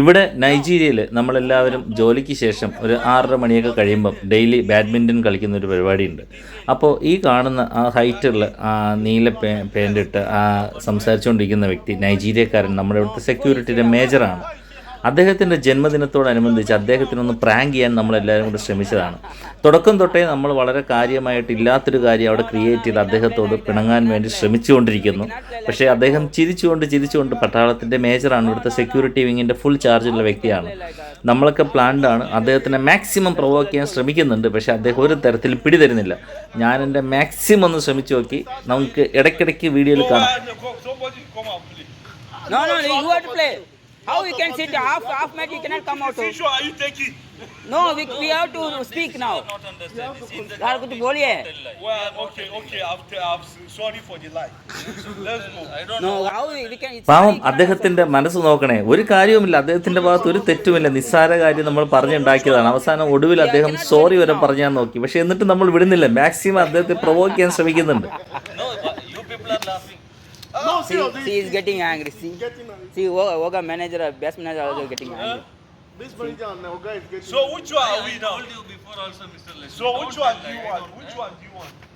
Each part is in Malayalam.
ഇവിടെ നൈജീരിയയിൽ നമ്മളെല്ലാവരും ജോലിക്ക് ശേഷം ഒരു ആറര മണിയൊക്കെ കഴിയുമ്പം ഡെയിലി ബാഡ്മിൻ്റൺ കളിക്കുന്ന ഒരു പരിപാടിയുണ്ട് അപ്പോൾ ഈ കാണുന്ന ആ ഹൈറ്റുള്ള ആ നീല പേ പേൻ്റിട്ട് ആ സംസാരിച്ചുകൊണ്ടിരിക്കുന്ന വ്യക്തി നൈജീരിയക്കാരൻ നമ്മുടെ ഇവിടുത്തെ സെക്യൂരിറ്റിയുടെ മേജറാണ് അദ്ദേഹത്തിൻ്റെ ജന്മദിനത്തോടനുബന്ധിച്ച് അദ്ദേഹത്തിനൊന്ന് പ്രാങ്ക് ചെയ്യാൻ നമ്മളെല്ലാവരും കൂടി ശ്രമിച്ചതാണ് തുടക്കം തൊട്ടേ നമ്മൾ വളരെ കാര്യമായിട്ട് ഇല്ലാത്തൊരു കാര്യം അവിടെ ക്രിയേറ്റ് ചെയ്ത് അദ്ദേഹത്തോട് പിണങ്ങാൻ വേണ്ടി ശ്രമിച്ചുകൊണ്ടിരിക്കുന്നു പക്ഷേ അദ്ദേഹം ചിരിച്ചുകൊണ്ട് ചിരിച്ചുകൊണ്ട് പട്ടാളത്തിൻ്റെ മേജറാണ് ഇവിടുത്തെ സെക്യൂരിറ്റി വിങ്ങിൻ്റെ ഫുൾ ചാർജുള്ള വ്യക്തിയാണ് നമ്മളൊക്കെ പ്ലാൻഡാണ് അദ്ദേഹത്തിനെ മാക്സിമം പ്രൊവോക്ക് ചെയ്യാൻ ശ്രമിക്കുന്നുണ്ട് പക്ഷേ അദ്ദേഹം ഒരു തരത്തിൽ പിടിതരുന്നില്ല ഞാൻ എൻ്റെ മാക്സിമം ഒന്ന് ശ്രമിച്ചു നോക്കി നമുക്ക് ഇടയ്ക്കിടയ്ക്ക് വീഡിയോയിൽ കാണാം No, no, you have to play. How we can sit half half mat? We cannot come out. Which are you taking? No, we, we have to speak now. not understand. It's कुछ बोलिए Well, okay, okay. I've, I've, sorry for the lie. Let's go. No, how we we can it's പാവം അദ്ദേഹത്തിന്റെ മനസ്സ് നോക്കണേ ഒരു കാര്യവുമില്ല അദ്ദേഹത്തിന്റെ ഭാഗത്ത് ഒരു തെറ്റുമില്ല നിസ്സാര കാര്യം നമ്മൾ പറഞ്ഞുണ്ടാക്കിയതാണ് അവസാനം ഒടുവിൽ അദ്ദേഹം സോറി വരെ പറഞ്ഞാൽ നോക്കി പക്ഷെ എന്നിട്ട് നമ്മൾ വിടുന്നില്ല മാക്സിമം അദ്ദേഹത്തെ പ്രൊവോക്ക് ചെയ്യാൻ ശ്രമിക്കുന്നുണ്ട് No, but No, see, no, she is getting angry. See, getting angry. see, Oga, manager, best manager also getting angry. This manager and Oga is getting. So which one are we now? told you before also, Mr. Leslie. So which one do you want? Which one do you want? Uh,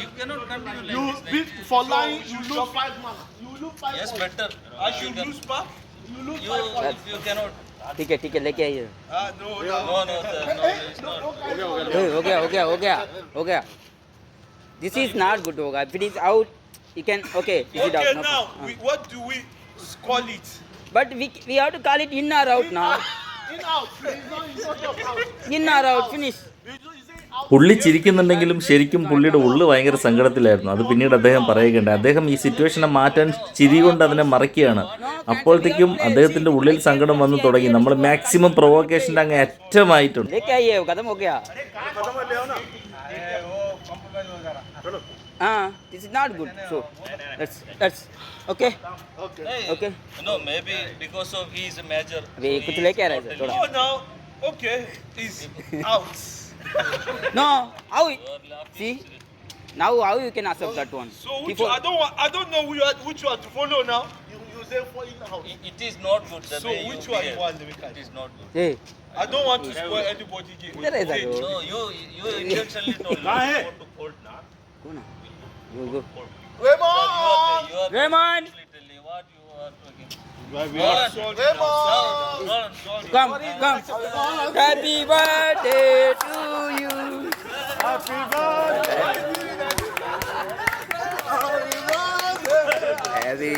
you cannot continue like this. Like for so lying, you lose five marks. You lose five Yes, points. better. I ah, should lose five. You lose you, five uh, points. You cannot. ठीक है ठीक है लेके आइए हो गया हो गया हो गया हो गया दिस इज नॉट गुड होगा if it is out You can, okay, okay out, no now, we, uh. what do we call it? But we, we have to call it in or out in, now. In out, in or out, finish. പുള്ളി ചിരിക്കുന്നുണ്ടെങ്കിലും ശരിക്കും പുള്ളിയുടെ ഉള്ളു ഭയങ്കര സങ്കടത്തിലായിരുന്നു അത് പിന്നീട് അദ്ദേഹം പറയുകയുണ്ട് അദ്ദേഹം ഈ സിറ്റുവേഷനെ മാറ്റാൻ ചിരി കൊണ്ട് അതിനെ മറയ്ക്കുകയാണ് അപ്പോഴത്തേക്കും അദ്ദേഹത്തിന്റെ ഉള്ളിൽ സങ്കടം വന്നു തുടങ്ങി നമ്മൾ മാക്സിമം പ്രൊവോക്കേഷൻ്റെ അങ്ങ് അറ്റമായിട്ടുണ്ട് Ah, this is not good. So that's that's okay. Okay. Okay. No, maybe because of he is major. We कुछ लेके आ रहा है Oh no. Okay. He's out. no. How? See. Now how you can accept that one? So which, I don't want, I don't know which one, which one to follow now therefore in the house. It, it is not good that So which one behave. was the It is not good. Hey. I don't want to spoil anybody game. There is a No, you you actually told me Nahe. to court now. Go now. You go. Raymond! Raymond! Raymond! Come, come. Happy birthday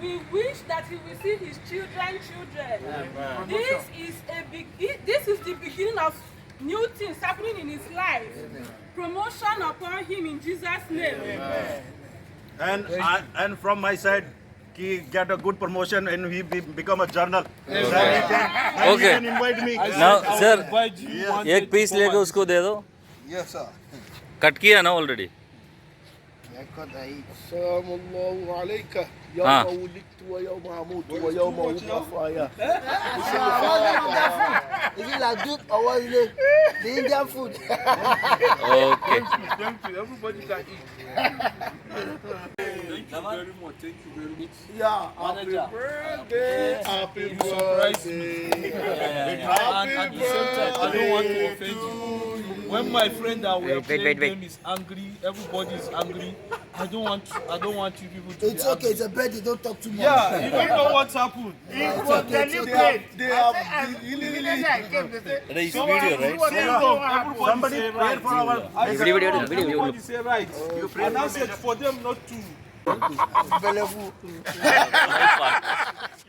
We wish that he will see his children, children. Amen. This is a big. This is the beginning of new things happening in his life. Promotion upon him in Jesus' name. Amen. And I, and from my side, he get a good promotion and he be, become a journal. Okay. Now, sir, एक piece. लेके उसको दे दो. Yes, sir. Cut किया already. لقد عيد السلام الله عليك يوم آه. ولدت ويوم اموت ويوم اوقف اياه Is it like dude or what is it? The Indian food. okay. Thank you. Everybody can eat. Thank you very much. Thank you very much. Yeah. Happy birthday. Happy birthday. Happy birthday. Happy birthday. I don't want to offend you. when my friend that we are playing wait, wait. game is angry, everybody is angry. I don't want I don't want you people to. It's be okay. Angry. It's a birthday. Don't talk too much. Yeah, you don't know what's happened. it was okay, deliberate. They have there is video, right? Everybody Somebody prayed for our. Video, video, video. Everybody say right. You pray. And now said for them not to. Belevu.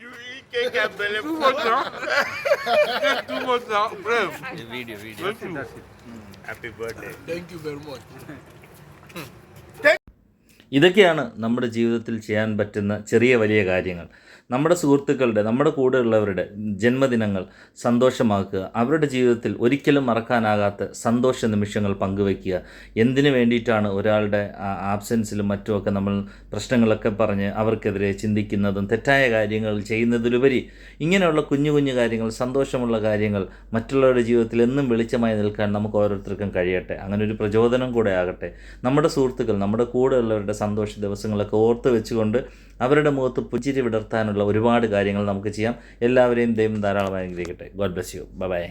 you can't get and Too much now. Too much now. Brave. The video, video. That's it. Happy birthday. Thank you very much. ഇതൊക്കെയാണ് നമ്മുടെ ജീവിതത്തിൽ ചെയ്യാൻ പറ്റുന്ന ചെറിയ വലിയ കാര്യങ്ങൾ നമ്മുടെ സുഹൃത്തുക്കളുടെ നമ്മുടെ കൂടെയുള്ളവരുടെ ജന്മദിനങ്ങൾ സന്തോഷമാക്കുക അവരുടെ ജീവിതത്തിൽ ഒരിക്കലും മറക്കാനാകാത്ത സന്തോഷ നിമിഷങ്ങൾ പങ്കുവയ്ക്കുക എന്തിനു വേണ്ടിയിട്ടാണ് ഒരാളുടെ ആബ്സെൻസിലും മറ്റുമൊക്കെ നമ്മൾ പ്രശ്നങ്ങളൊക്കെ പറഞ്ഞ് അവർക്കെതിരെ ചിന്തിക്കുന്നതും തെറ്റായ കാര്യങ്ങൾ ചെയ്യുന്നതിലുപരി ഇങ്ങനെയുള്ള കുഞ്ഞു കുഞ്ഞു കാര്യങ്ങൾ സന്തോഷമുള്ള കാര്യങ്ങൾ മറ്റുള്ളവരുടെ ജീവിതത്തിൽ എന്നും വെളിച്ചമായി നിൽക്കാൻ നമുക്ക് ഓരോരുത്തർക്കും കഴിയട്ടെ അങ്ങനെ ഒരു പ്രചോദനം കൂടെ ആകട്ടെ നമ്മുടെ സുഹൃത്തുക്കൾ നമ്മുടെ കൂടെയുള്ളവരുടെ സന്തോഷ ദിവസങ്ങളൊക്കെ ഓർത്ത് വെച്ചുകൊണ്ട് അവരുടെ മുഖത്ത് പുച്ചിരി വിടർത്താനുള്ള ഒരുപാട് കാര്യങ്ങൾ നമുക്ക് ചെയ്യാം എല്ലാവരെയും ദൈവം ധാരാളമായി അനുഗ്രഹിക്കട്ടെ ഗോഡ് ബ്ലസ് യു ബൈ